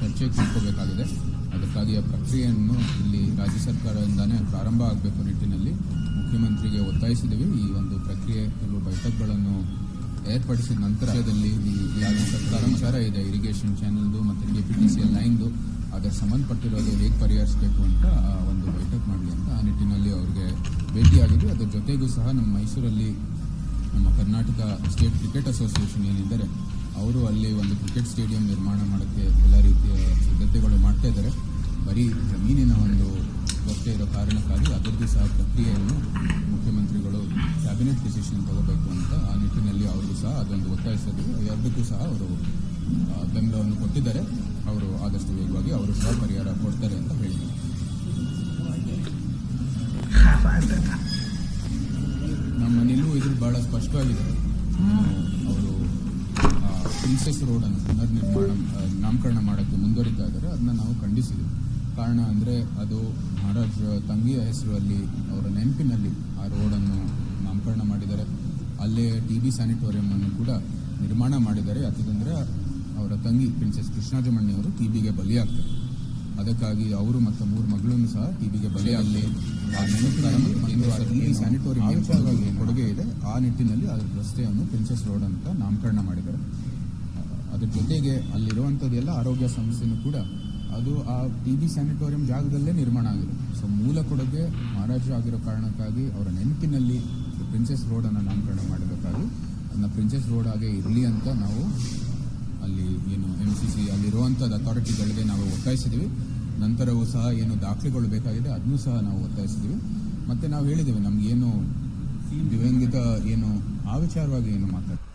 ಚರ್ಚೆಗೆ ತಿಳ್ಕೋಬೇಕಾಗಿದೆ ಅದಕ್ಕಾಗಿ ಆ ಪ್ರಕ್ರಿಯೆಯನ್ನು ಇಲ್ಲಿ ರಾಜ್ಯ ಸರ್ಕಾರದಿಂದಾನೇ ಪ್ರಾರಂಭ ಆಗಬೇಕು ನಿಟ್ಟಿನಲ್ಲಿ. ಮುಖ್ಯಮಂತ್ರಿಗೆ ಒತ್ತಾಯಿಸಿದ್ದೀವಿ. ಈ ಒಂದು ಪ್ರಕ್ರಿಯೆ, ಕೆಲವು ಬೈಠಕ್ಗಳನ್ನು ಏರ್ಪಡಿಸಿದ ನಂತರದಲ್ಲಿ ರಾಜ್ಯ ಸರ್ಕಾರ ವಿಚಾರ ಇದೆ. ಇರಿಗೇಷನ್ ಚಾನೆಲ್ದು ಮತ್ತು K P T C L ಲೈನ್ದು ಅದಕ್ಕೆ ಸಂಬಂಧಪಟ್ಟಿರೋದು ಹೇಗೆ ಪರಿಹರಿಸಬೇಕು ಅಂತ ಒಂದು ಬೈಠಕ್ ಮಾಡಲಿ ಅಂತ ಆ ನಿಟ್ಟಿನಲ್ಲಿ ಅವರಿಗೆ ಭೇಟಿಯಾಗಿದ್ದು ಅದರ ಜೊತೆಗೂ ಸಹ ನಮ್ಮ ಮೈಸೂರಲ್ಲಿ ನಮ್ಮ ಕರ್ನಾಟಕ ಸ್ಟೇಟ್ ಕ್ರಿಕೆಟ್ ಅಸೋಸಿಯೇಷನ್ ಏನಿದ್ದಾರೆ ಅವರು ಅಲ್ಲಿ ಒಂದು ಕ್ರಿಕೆಟ್ ಸ್ಟೇಡಿಯಂ ನಿರ್ಮಾಣ ಮಾಡೋಕ್ಕೆ ಎಲ್ಲ ರೀತಿಯ ಸಿದ್ಧತೆಗಳು ಮಾಡ್ತಾ ಇದ್ದಾರೆ. ಬರೀ ಜಮೀನಿನ ಒಂದು ಕೊರತೆ ಇರೋ ಕಾರಣಕ್ಕಾಗಿ ಅದರದ್ದು ಸಹ ಪ್ರಕ್ರಿಯೆಯನ್ನು ಮುಖ್ಯಮಂತ್ರಿಗಳು ಕ್ಯಾಬಿನೆಟ್ ಡಿಸಿಷನ್ ತಗೋಬೇಕು ಅಂತ ಆ ನಿಟ್ಟಿನಲ್ಲಿ ಅವರು ಸಹ ಅದೊಂದು ಒತ್ತಾಯಿಸಿದ್ರು ಎರಡಕ್ಕೂ ಸಹ ಅವರು ಬೆಂಬಲವನ್ನು ಕೊಟ್ಟಿದ್ದಾರೆ. ಅವರು ಆದಷ್ಟು ವೇಗವಾಗಿ ಅವರು ಸಹ ಪರಿಹಾರ ಕೊಡ್ತಾರೆ ಅಂತ ಹೇಳಿದ್ದಾರೆ ನಮ್ಮ ನಿಲುವು ಇದ್ರ ಬಹಳ ಸ್ಪಷ್ಟವಾಗಿದೆ. ಅವರು ಪ್ರಿನ್ಸೆಸ್ ರೋಡ್ ಅನ್ನು ಪುನರ್ನಿರ್ಮಾಣ ನಿರ್ಮಾಣ ನಾಮಕರಣ ಮಾಡೋಕ್ಕೆ ಮುಂದುವರಿತಾ ಇದ್ದಾರೆ. ಅದನ್ನ ನಾವು ಖಂಡಿಸಿದ್ವಿ. ಕಾರಣ ಅಂದರೆ ಅದು ಮಹಾರಾಜ್ ತಂಗಿಯ ಹೆಸರಲ್ಲಿ ಅವರ ನೆನಪಿನಲ್ಲಿ ಆ ರೋಡನ್ನು ನಾಮಕರಣ ಮಾಡಿದ್ದಾರೆ. ಅಲ್ಲೇ ಟಿ ಬಿ ಸ್ಯಾನಿಟೋರಿಯಂ ಅನ್ನು ಕೂಡ ನಿರ್ಮಾಣ ಮಾಡಿದ್ದಾರೆ. ಯಾಕಂದರೆ ಅವರ ತಂಗಿ ಪ್ರಿನ್ಸೆಸ್ ಕೃಷ್ಣಾಜಮಣ್ಣಿ ಅವರು ಟಿ ಬಿಗೆ ಬಲಿಯಾಗ್ತಾರೆ. ಅದಕ್ಕಾಗಿ ಅವರು ಮತ್ತು ಮೂರು ಮಗಳನ್ನು ಸಹ ಟಿ ಬಿಗೆ ಬಲಿಯಾಗಲಿ ಆ ನೆನಪಿನಲ್ಲಿ ಸ್ಯಾನಿಟೋರಿಯಂ ಕೊಡುಗೆ ಇದೆ. ಆ ನಿಟ್ಟಿನಲ್ಲಿ ಅದರ ರಸ್ತೆಯನ್ನು ಪ್ರಿನ್ಸೆಸ್ ರೋಡ್ ಅಂತ ನಾಮಕರಣ ಮಾಡಿದ್ದಾರೆ. ಜೊತೆಗೆ ಅಲ್ಲಿರುವಂಥದ್ದೆಲ್ಲ ಆರೋಗ್ಯ ಸಂಸ್ಥೆನೂ ಕೂಡ ಅದು ಆ ಟಿ ಬಿ ಸ್ಯಾನಿಟೋರಿಯಂ ಜಾಗದಲ್ಲೇ ನಿರ್ಮಾಣ ಆಗಿದೆ. ಸೊ ಮೂಲ ಕೊಡುಗೆ ಮಹಾರಾಜ ಆಗಿರೋ ಕಾರಣಕ್ಕಾಗಿ ಅವರ ನೆನಪಿನಲ್ಲಿ ಪ್ರಿನ್ಸೆಸ್ ರೋಡನ್ನು ನಾಮಕರಣ ಮಾಡಬೇಕಾಗಿ ಅದನ್ನ ಪ್ರಿನ್ಸೆಸ್ ರೋಡ್ ಆಗೇ ಇರಲಿ ಅಂತ ನಾವು ಅಲ್ಲಿ ಏನು ಎಂ ಸಿ ಸಿ ಅಲ್ಲಿರುವಂಥದ್ದು ಅಥಾರಿಟಿಗಳಿಗೆ ನಾವು ಒತ್ತಾಯಿಸಿದ್ದೀವಿ ನಂತರವೂ ಸಹ ಏನು ದಾಖಲೆಗಳು ಬೇಕಾಗಿದೆ ಅದನ್ನೂ ಸಹ ನಾವು ಒತ್ತಾಯಿಸಿದ್ದೀವಿ ಮತ್ತು ನಾವು ಹೇಳಿದ್ದೇವೆ ನಮಗೇನು ದಿವ್ಯಾಂಗಿತ ಏನು ಆ ವಿಚಾರವಾಗಿ ಏನು ಮಾತಾಡ್ತೀವಿ.